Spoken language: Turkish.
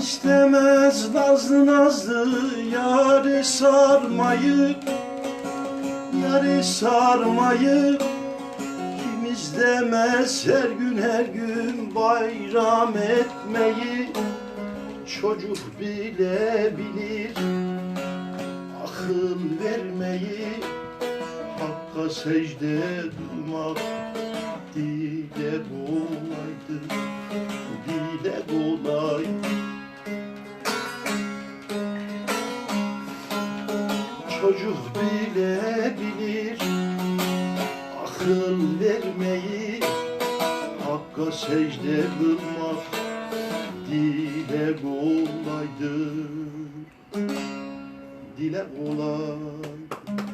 istemez nazlı nazlı yari sarmayı Yari sarmayı. Kim istemez her gün her gün bayram etmeyi? Çocuk bile bilir akıl vermeyi. Hakka secde durmak dile kolaydır Çocuk bile bilir. Akıl vermeyi Hakka secde kılmak dile kolaydır. Dile kolay